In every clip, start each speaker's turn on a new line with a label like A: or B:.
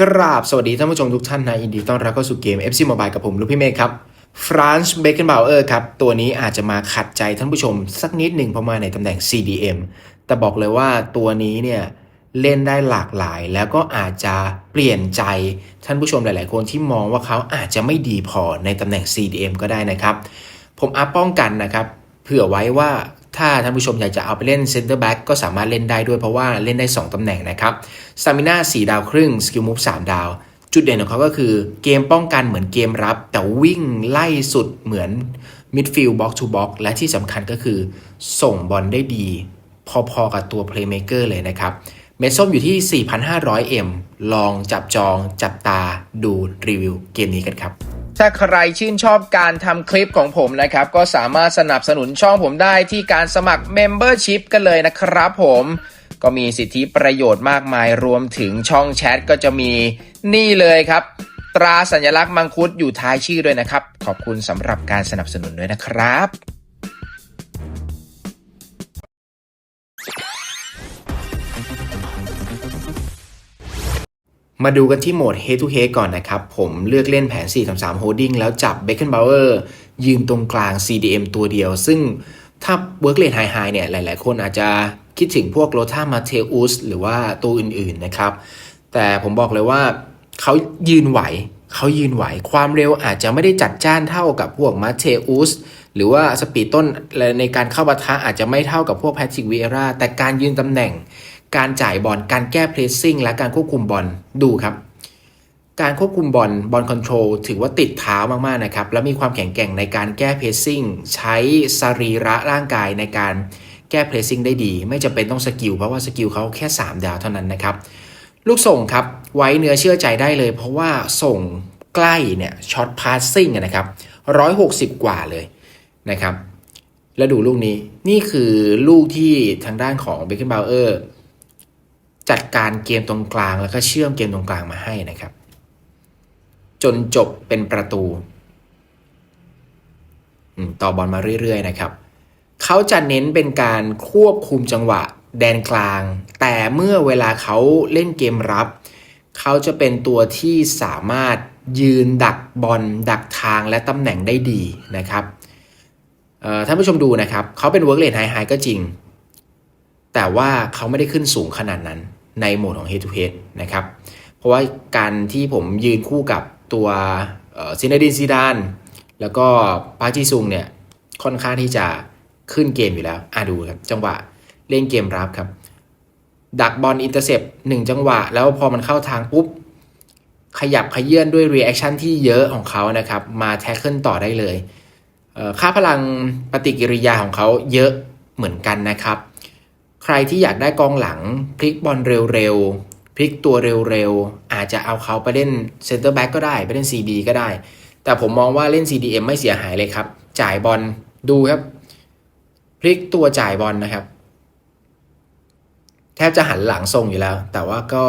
A: กราบสวัสดีท่านผู้ชมทุกท่านนะยินดีต้อนรับเข้าสู่เกม FC Mobile กับผมลูกพี่เมฆครับฟรานซ์เบเกนบาวเออร์ครับ ตัวนี้อาจจะมาขัดใจท่านผู้ชม สักนิดหนึ่งเพราะมาในตำแหน่ง CDM แต่บอกเลยว่าตัวนี้เนี่ย เล่นได้หลากหลาย แล้วก็อาจจะเปลี่ยนใจท่านผู้ชมหลาย ๆ คนที่มองว่าเขาอาจจะไม่ดีพอในตำแหน่ง CDM ก็ได้นะครับ ผมอัพป้องกันนะครับ เผื่อไว้ว่า ถ้าท่านผู้ชมอยากจะเอาไปเล่นเซนเตอร์แบ็กก็สามารถเล่นได้ด้วยเพราะว่าเล่นได้ 2ตำแหน่งนะครับสตามิน่า4ดาวครึ่งสกิลมูฟ3ดาว จุดเด่นของเขาก็คือเกมป้องกันเหมือนเกมรับ แต่วิ่งไล่สุดเหมือนมิดฟิลด์บ็อกทูบ็อกและที่สำคัญก็คือ ส่งบอลได้ดี พอๆกับตัวเพลย์เมเกอร์เลยนะครับเม็ดส้มอยู่ที่ 4,500M ลองจับจองจับตาดูรีวิวเกมนี้กันครับ ถ้าใครชื่นชอบการทำคลิปของผมนะครับ ก็สามารถสนับสนุนช่องผมได้ที่การสมัคร Membership กันเลยนะครับผมก็มีสิทธิประโยชน์มากมายรวมถึงช่องแชทก็จะมีนี่เลยครับ ตราสัญลักษณ์มังคุดอยู่ท้ายชื่อด้วยนะครับ ขอบคุณสำหรับการสนับสนุนด้วยนะครับ มาดูกันที่โหมด Head to Head ก่อนนะครับ ผมเลือกเล่นแผน 4-3 3 Holding แล้วจับ Beckenbauer ยืนตรงกลาง CDM ตัวเดียว ซึ่งถ้า Work Rate High High เนี่ย หลายๆ คนอาจจะคิดถึงพวกโรธามาเทอุสหรือว่าตัวอื่น ๆ นะครับ แต่ผมบอกเลยว่าเขายืนไหว เขายืนไหว ความเร็วอาจจะไม่ได้จัดจ้านเท่ากับพวกมาเทอุสหรือว่าสปีดต้นในการเข้าปะทะอาจจะไม่เท่ากับพวกแพทริกวีเอราแต่การยืนตำแหน่ง การจ่ายบอลการแก้เพรสซิ่งและการควบคุมบอลดูครับ การควบคุมบอลบอลคอนโทรลถือว่าติดเท้ามากๆนะครับ และมีความแข็งแกร่งในการแก้เพรสซิ่งใช้สรีระร่างกายในการแก้เพรสซิ่งได้ดี ไม่จำเป็นต้องสกิลเพราะว่าสกิลเขาแค่ 3 ดาวเท่านั้นนะครับลูกส่งครับไว้เนื้อเชื่อใจได้เลย เพราะว่าส่งใกล้เนี่ยช็อตพาสซิ่งนะครับ160กว่าเลยนะครับ แล้วดูลูกนี้นี่คือลูกที่ทางด้านของเบคเกนบาวเออร์ จัดการเกมตรงกลางแล้วก็เชื่อมเกมตรงกลางมาให้นะครับ จนจบเป็นประตูต่อบอลมาเรื่อยๆนะครับ เขาจะเน้นเป็นการควบคุมจังหวะแดนกลาง แต่เมื่อเวลาเขาเล่นเกมรับ เขาจะเป็นตัวที่สามารถยืนดักบอลดักทางและตำแหน่งได้ดีนะครับท่านผู้ชมดูนะครับ เขาเป็นเวิร์กเลนไฮไฮก็จริง แต่ว่าเขาไม่ได้ขึ้นสูงขนาดนั้นในโหมดของ Head to Head นะครับ เพราะว่าการที่ผมยืนคู่กับตัวซินาดินซีดาน แล้วก็ปาจิซุงเนี่ยค่อนข้างที่จะขึ้นเกมอยู่แล้ว อะดูครับ จังหวะเล่นเกมรับครับ ดักบอลอินเตอร์เซปหนึ่งจังหวะ แล้วพอมันเข้าทางปุ๊บ ขยับขยื่นด้วยเรีแอคชั่นที่เยอะของเขานะครับ มาแท็กเกิลต่อได้เลย ค่าพลังปฏิกิริยาของเขาเยอะเหมือนกันนะครับ ใครที่อยากได้กองหลังพลิกบอลเร็วๆพลิกตัวเร็วๆ อาจจะเอาเขาไปเล่นเซนเตอร์แบ็กก็ได้ไปเล่น CD ก็ได้ แต่ผมมองว่าเล่น CDM ไม่เสียหายเลยครับ จ่ายบอลดูครับ พลิกตัวจ่ายบอลนะครับ แทบจะหันหลังทรงอยู่แล้ว แต่ว่าก็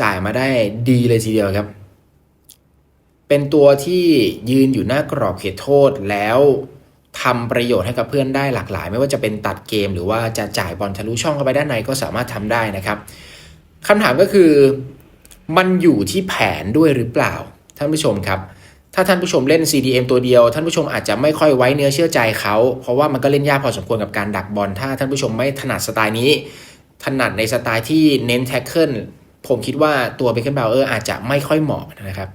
A: จ่ายมาได้ดีเลยทีเดียวครับ เป็นตัวที่ยืนอยู่หน้ากรอบเขตโทษแล้ว ทำประโยชน์ให้กับเพื่อนได้หลากหลาย ไม่ว่าจะเป็นตัดเกม หรือว่าจะจ่ายบอลทะลุช่องเข้าไปด้านในก็สามารถทำได้นะครับคำถามก็คือมันอยู่ที่แผนด้วยหรือเปล่า ท่านผู้ชมครับ ถ้าท่านผู้ชมเล่น CDM ตัวเดียว ท่านผู้ชมอาจจะไม่ค่อยไว้เนื้อเชื่อใจเขา เพราะว่ามันก็เล่นยากพอสมควรกับการดักบอลถ้าท่านผู้ชมไม่ถนัดสไตล์นี้ ถนัดในสไตล์ที่เน้นแท็กเกิลผมคิดว่าตัวเบคเกนบาวเออร์อาจจะไม่ค่อยเหมาะนะครับ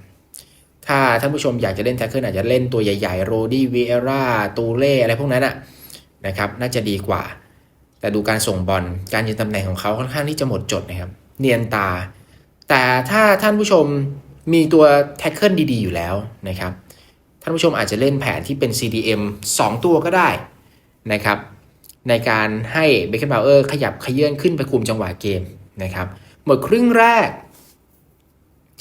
A: ถ้าท่านผู้ชมอยากจะเล่นแท็กเกิลอาจจะเล่นตัวใหญ่ๆโรดี้วีเอร่าตูเล่อะไรพวกนั้นอะนะครับน่าจะดีกว่า แต่ดูการส่งบอลการยืนตำแหน่งของเขาค่อนข้างที่จะหมดจดนะครับ เนียนตา แต่ถ้าท่านผู้ชมมีตัวแท็กเกิลดีๆ อยู่แล้วนะครับท่านผู้ชมอาจจะเล่นแผนที่เป็น CDM 2 ตัวก็ได้นะครับในการให้เบคเกนบาวเออร์ขยับขยื่นขึ้นไปคุมจังหวะเกมนะครับหมดครึ่งแรก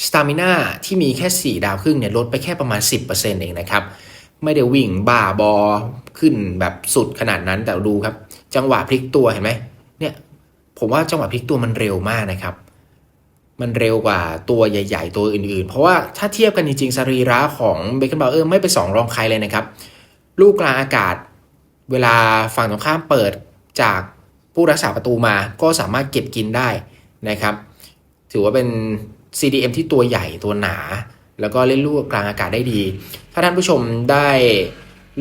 A: สตามิน่าที่มีแค่ 4 ดาวครึ่งเนี่ยลดไปแค่ประมาณ 10%เองนะครับ ไม่ได้วิ่งบ้าบอขึ้นแบบสุดขนาดนั้นแต่ดูครับ จังหวะพลิกตัวเห็นไหมเนี่ยผมว่าจังหวะพลิกตัวมันเร็วมากนะครับ มันเร็วกว่าตัวใหญ่ ๆ ตัวอื่น ๆ เพราะว่าถ้าเทียบกันจริงๆสรีระของเบคเกนบาวเออร์ไม่ไปสองรองใครเลยนะครับ ลูกกลางอากาศ เวลาฝั่งตรงข้ามเปิดจากผู้รักษาประตูมาก็สามารถเก็บกินได้นะครับ ถือว่าเป็น CDM ที่ตัวใหญ่ตัวหนา แล้วก็เล่นลูกกลางอากาศได้ดี ถ้าท่านผู้ชมได้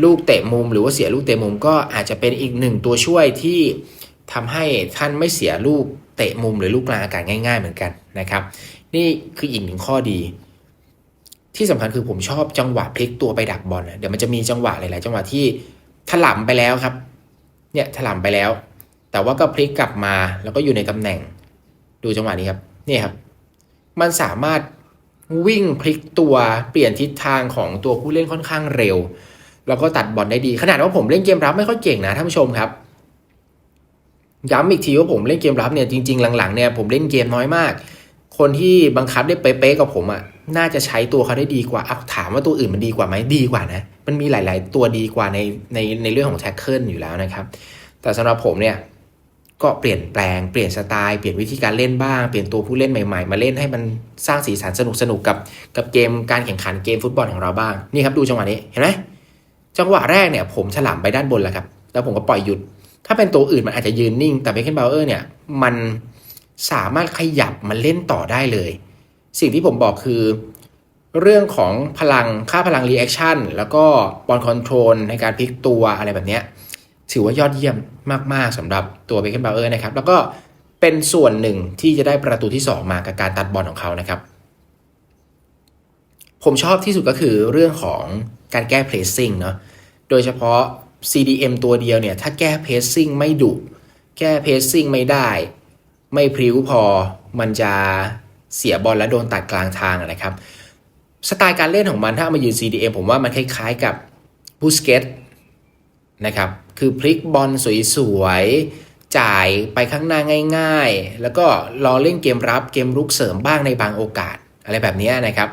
A: ลูกเตะมุมหรือว่าเสียลูกเตะมุมก็อาจจะเป็นอีกหนึ่งตัวช่วยที่ทำให้ท่านไม่เสียลูกเตะมุมหรือลูกกลางอากาศง่ายๆเหมือนกันนะครับ นี่คืออีกหนึ่งข้อดี ที่สำคัญคือผมชอบจังหวะพลิกตัวไปดักบอลเดี๋ยวมันจะมีจังหวะหลายๆจังหวะที่ถล่มไปแล้วครับ เนี่ยถล่มไปแล้ว แต่ว่าก็พลิกกลับมาแล้วก็อยู่ในตำแหน่ง ดูจังหวะนี้ครับ นี่ครับ มันสามารถวิ่งพลิกตัวเปลี่ยนทิศทางของตัวผู้เล่นค่อนข้างเร็ว แล้วก็ตัดบอลได้ดี ขนาดว่าผมเล่นเกมรับไม่ค่อยเก่งนะท่านผู้ชมครับย้ำอีกทีว่าผมเล่นเกมรับเนี่ยจริง ๆ หลังๆเนี่ยผมเล่นเกมน้อยมาก คนที่บังคับได้เป๊ะๆกับผมอะ่ะน่าจะใช้ตัวเขาได้ดีกว่าอะถามว่าตัวอื่นมันดีกว่าไหมดีกว่านะ มันมีหลาย ๆ ตัวดีกว่าในในในเรื่องของแท็กเกิลอยู่แล้วนะครับ แต่สำหรับผมเนี่ย ก็เปลี่ยนแปลงเปลี่ยนสไตล์เปลี่ยนวิธีการเล่นบ้างเปลี่ยนตัวผู้เล่นใหม่ๆ มาเล่นให้มันสร้างสีสันสนุกสนุกกับกับเกมการแข่งขันเกมฟุตบอลของเราบ้างนี่ครับดูจังหวะนี้เห็นไหมจังหวะแรกเนี่ยผมฉลามไปด้านบนแล้วครับแล้วผมก็ปล่อยหยุด ถ้าเป็นตัวอื่นมันอาจจะยืนนิ่ง แต่เบคเคนบาวเออร์เนี่ยมันสามารถขยับมาเล่นต่อได้เลย สิ่งที่ผมบอกคือ เรื่องของพลังค่าพลังรีแอคชั่นแล้วก็บอลคอนโทรลในการพลิกตัวอะไรแบบเนี้ย ถือว่ายอดเยี่ยมมาก ๆสำหรับตัวเบคเคนบาเออร์นะครับ แล้วก็เป็นส่วนหนึ่งที่จะได้ประตูที่ 2 มากับการตัดบอลของเขานะครับ ผมชอบที่สุดก็คือเรื่องของการแก้เพลสซิ่งเนาะโดยเฉพาะ CDM ตัวเดียวเนี่ย ถ้าแก้เพลสซิ่งไม่ดุ แก้เพลสซิ่งไม่ได้ ไม่พริ้วพอ มันจะเสียบอลและโดนตัดกลางทางนะครับ สไตล์การเล่นของมันถ้าเอามายืน CDM ผมว่ามันคล้ายๆกับบูสเกตนะครับ คือพลิกบอลสวยๆ จ่ายไปข้างหน้าง่าย ๆ แล้วก็รอเล่นเกมรับเกมรุกเสริมบ้างในบางโอกาส อะไรแบบนี้นะครับ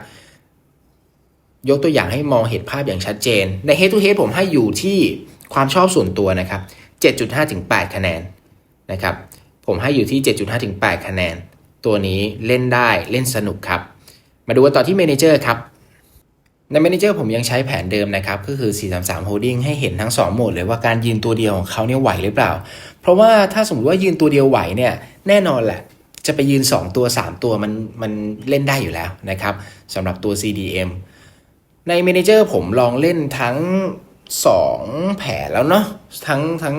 A: ยกตัวอย่างให้มองเห็นภาพอย่างชัดเจน ใน Head to Head ผมให้อยู่ที่ความชอบส่วนตัวนะครับ 7.5ถึง8คะแนนนะครับ ผมให้อยู่ที่ 7.5ถึง8คะแนน ตัวนี้เล่นได้เล่นสนุกครับ มาดูกันต่อที่ Manager ครับ ใน Manager ผมยังใช้แผนเดิมนะครับ ก็คือ 433 Holding ให้เห็นทั้ง 2 โหมดเลยว่าการยืนตัวเดียวของเขาเนี่ยไหวหรือเปล่า เพราะว่าถ้าสมมติว่ายืนตัวเดียวไหวเนี่ยแน่นอนแหละ จะไปยืน 2 ตัว 3 ตัวมันมันเล่นได้อยู่แล้วนะครับสำหรับตัว CDM ใน Manager ผมลองเล่นทั้ง 2 แผนแล้วเนาะทั้งทั้ง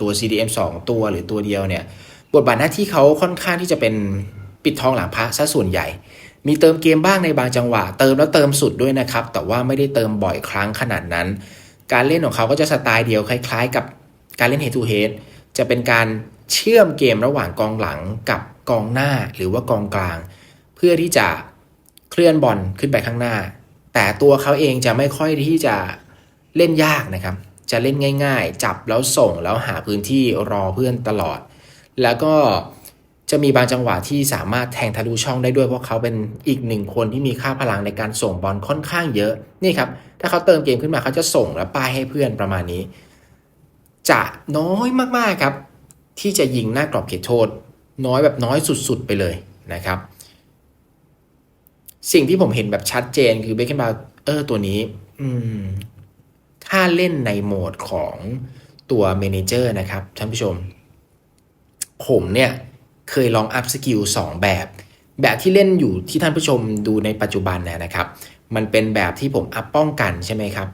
A: ตัว CDM 2 ตัวหรือตัวเดียวเนี่ยบทบาทหน้าที่เขาค่อนข้างที่จะเป็นปิดทองหลังพระซะส่วนใหญ่ มีเติมเกมบ้างในบางจังหวะ เติมแล้วเติมสุดด้วยนะครับ แต่ว่าไม่ได้เติมบ่อยครั้งขนาดนั้น การเล่นของเขาก็จะสไตล์เดียวคล้าย ๆ กับการเล่น head to head จะเป็นการเชื่อมเกมระหว่างกองหลังกับกองหน้าหรือว่ากองกลาง เพื่อที่จะเคลื่อนบอลขึ้นไปข้างหน้า แต่ตัวเขาเองจะไม่ค่อยที่จะเล่นยากนะครับ จะเล่นง่าย ๆ จับแล้วส่งแล้วหาพื้นที่รอเพื่อนตลอด แล้วก็ จะมีบางจังหวะที่สามารถแทงทะลุช่องได้ด้วยเพราะเขาเป็นอีกหนึ่งคนที่มีค่าพลังในการส่งบอลค่อนข้างเยอะนี่ครับถ้าเขาเติมเกมขึ้นมาเขาจะส่งและป้ายให้เพื่อนประมาณนี้ จะน้อยมากๆครับ ที่จะยิงหน้ากรอบเขตโทษ น้อยแบบน้อยสุดๆไปเลยนะครับ สิ่งที่ผมเห็นแบบชัดเจนคือเบคเคนบาเออร์ตัวนี้อืมถ้าเล่นในโหมดของตัวเมนเจอร์นะครับท่านผู้ชม ผมเนี่ย เคยลองอัพสกิล2แบบ แบบที่เล่นอยู่ที่ท่านผู้ชมดูในปัจจุบันนะนะครับ มันเป็นแบบที่ผมอัพป้องกันใช่ไหมครับ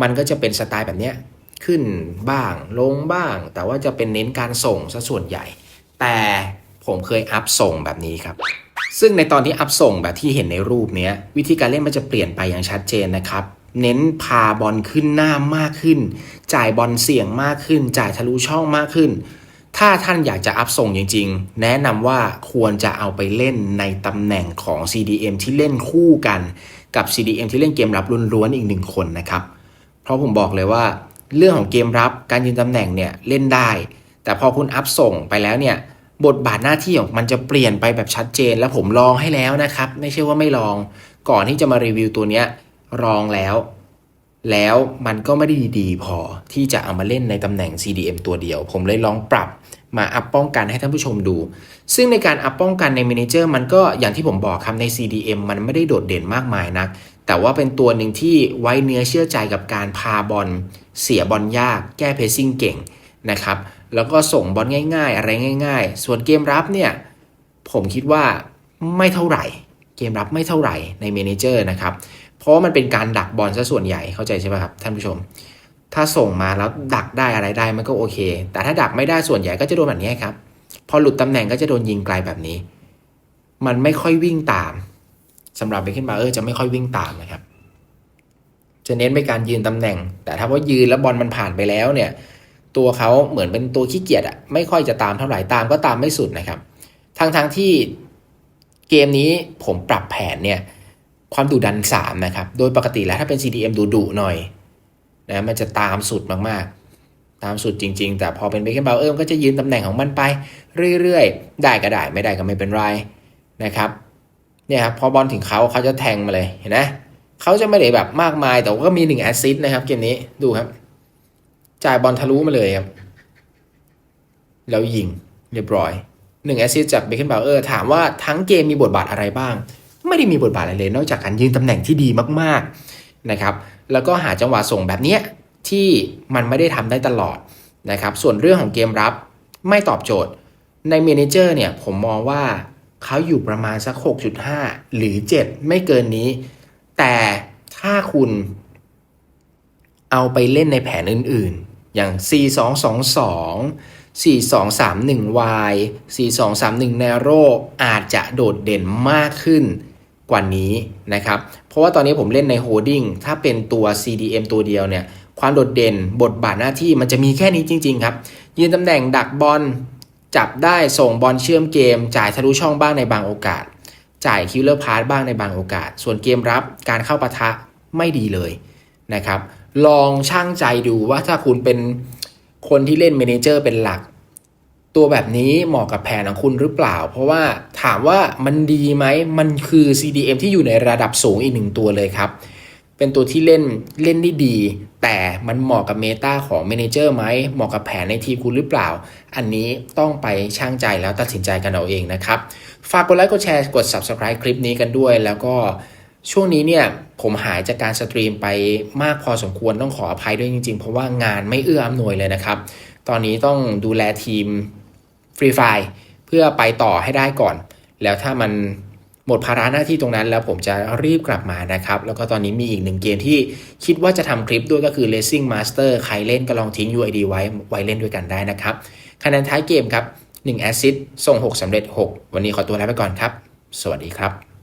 A: มันก็จะเป็นสไตล์แบบเนี้ยขึ้นบ้างลงบ้าง แต่ว่าจะเป็นเน้นการส่งซะส่วนใหญ่ แต่ผมเคยอัพส่งแบบนี้ครับ ซึ่งในตอนที่อัพส่งแบบที่เห็นในรูปเนี้ยวิธีการเล่นมันจะเปลี่ยนไปอย่างชัดเจนนะครับเน้นพาบอลขึ้นหน้ามากขึ้น จ่ายบอลเสี่ยงมากขึ้น จ่ายทะลุช่องมากขึ้น ถ้าท่านอยากจะอัพส่งจริง ๆ แนะนำว่าควรจะเอาไปเล่นในตำแหน่งของ CDM ที่เล่นคู่กันกับ CDM ที่เล่นเกมรับล้วนๆอีกหนึ่งคนนะครับ เพราะผมบอกเลยว่า เรื่องของเกมรับการยืนตำแหน่งเนี่ยเล่นได้ แต่พอคุณอัพส่งไปแล้วเนี่ยบทบาทหน้าที่ของมันจะเปลี่ยนไปแบบชัดเจน แล้วผมลองให้แล้วนะครับ ไม่ใช่ว่าไม่ลอง ก่อนที่จะมารีวิวตัวเนี้ยลองแล้ว แล้วมันก็ไม่ได้ดีพอที่จะเอามาเล่นในตำแหน่ง CDM ตัวเดียว ผมเลยลองปรับมาอัพป้องกันให้ท่านผู้ชมดู ซึ่งในการอัพป้องกันใน Manager มันก็อย่างที่ผมบอกครับใน CDM มันไม่ได้โดดเด่นมากมายนัก แต่ว่าเป็นตัวหนึ่งที่ไว้เนื้อเชื่อใจกับการพาบอลเสียบอลยาก แก้เพสซิ่งเก่งนะครับ แล้วก็ส่งบอลง่าย ๆ อะไรง่าย ๆ ส่วนเกมรับเนี่ยผมคิดว่าไม่เท่าไหร่ เกมรับไม่เท่าไหร่ในเมนเจอร์นะครับ เพราะมันเป็นการดักบอลซะส่วนใหญ่เข้าใจใช่ไหมครับท่านผู้ชม ถ้าส่งมาแล้วดักได้อะไรได้มันก็โอเค แต่ถ้าดักไม่ได้ส่วนใหญ่ก็จะโดนแบบนี้ครับ พอหลุดตำแหน่งก็จะโดนยิงไกลแบบนี้ มันไม่ค่อยวิ่งตามสำหรับเบคเคนบาเออร์จะไม่ค่อยวิ่งตามนะครับ จะเน้นไปการยืนตำแหน่ง แต่ถ้าว่ายืนแล้วบอลมันผ่านไปแล้วเนี่ย ตัวเขาเหมือนเป็นตัวขี้เกียจอะไม่ค่อยจะตามเท่าไหร่ตามก็ตามไม่สุดนะครับทั้งทั้งที่เกมนี้ผมปรับแผนเนี่ย ความดุดัน 3 นะครับ โดยปกติแล้วถ้าเป็น CDM ดุดุๆหน่อยนะมันจะตามสุดมากๆ ตามสุดจริง ๆ แต่พอเป็นเบคเคนบาเออร์ก็จะยืนตำแหน่งของมันไปเรื่อยๆ ได้ก็ได้ไม่ได้ก็ไม่เป็นไรนะครับเนี่ยครับพอบอลถึงเขาเขาจะแทงมาเลยเห็นไหมเขาจะไม่ได้แบบมากมายแต่ว่าก็มีหนึ่งแอสซิสต์นะครับเกมนี้ดูครับ จ่ายบอลทะลุมาเลยครับ แล้วยิงเรียบร้อยหนึ่งแอสซิสต์จากเบคเคนบาเออร์ถามว่าทั้งเกมมีบทบาทอะไรบ้าง ไม่ได้มีบทบาทอะไรเลย นอกจากการยืนตำแหน่งที่ดีมากๆนะครับแล้วก็หาจังหวะส่งแบบเนี้ยที่มันไม่ได้ทำได้ตลอดนะครับส่วนเรื่องของเกมรับไม่ตอบโจทย์ในเมนเจอร์เนี่ยผมมองว่าเขาอยู่ประมาณสัก 6.5 หรือ 7 ไม่เกินนี้ แต่ถ้าคุณเอาไปเล่นในแผนอื่นๆ อย่าง 4222 4231Y 4231 Narrow อาจจะโดดเด่นมากขึ้น กว่านี้นะครับ เพราะว่าตอนนี้ผมเล่นใน Holding ถ้าเป็นตัว CDM ตัวเดียวเนี่ย ความโดดเด่นบทบาทหน้าที่มันจะมีแค่นี้จริง ๆ ครับ ยืนตำแหน่งดักบอลจับได้ส่งบอลเชื่อมเกม จ่ายทะลุช่องบ้างในบางโอกาส จ่ายคิลเลอร์พาสบ้างในบางโอกาส ส่วนเกมรับการเข้าปะทะไม่ดีเลยนะครับ ลองช่างใจดูว่าถ้าคุณเป็นคนที่เล่นเมนเจอร์เป็นหลัก ตัวแบบนี้เหมาะกับแผนของคุณหรือเปล่า เพราะว่าถามว่ามันดีไหมมันคือ CDM ที่อยู่ในระดับสูงอีกหนึ่งตัวเลยครับ เป็นตัวที่เล่นเล่นได้ดี แต่มันเหมาะกับเมตาของเมนเจอร์ไหมเหมาะกับแผนในทีมคุณหรือเปล่า อันนี้ต้องไปช่างใจแล้วตัดสินใจกันเอาเองนะครับ ฝากกดไลค์กดแชร์กด Subscribe คลิปนี้กันด้วย แล้วก็ช่วงนี้เนี่ยผมหายจากการสตรีมไปมากพอสมควรต้องขออภัยด้วยจริงๆ เพราะว่างานไม่เอื้ออำนวยเลยนะครับ ตอนนี้ต้องดูแลทีม ฟรีไฟเพื่อไปต่อให้ได้ก่อน แล้วถ้ามันหมดภาระหน้าที่ตรงนั้นแล้วผมจะรีบกลับมานะครับ แล้วก็ตอนนี้มีอีกหนึ่งเกมที่คิดว่าจะทำคลิปด้วยก็คือ Racing Master ใครเล่นก็ลองทิ้ง UID ไว้ไว้เล่นด้วยกันได้นะครับคะแนนท้ายเกมครับ1แอสซิสส่ง 6สำเร็จ 6 วันนี้ขอตัวลาไปก่อนครับ สวัสดีครับ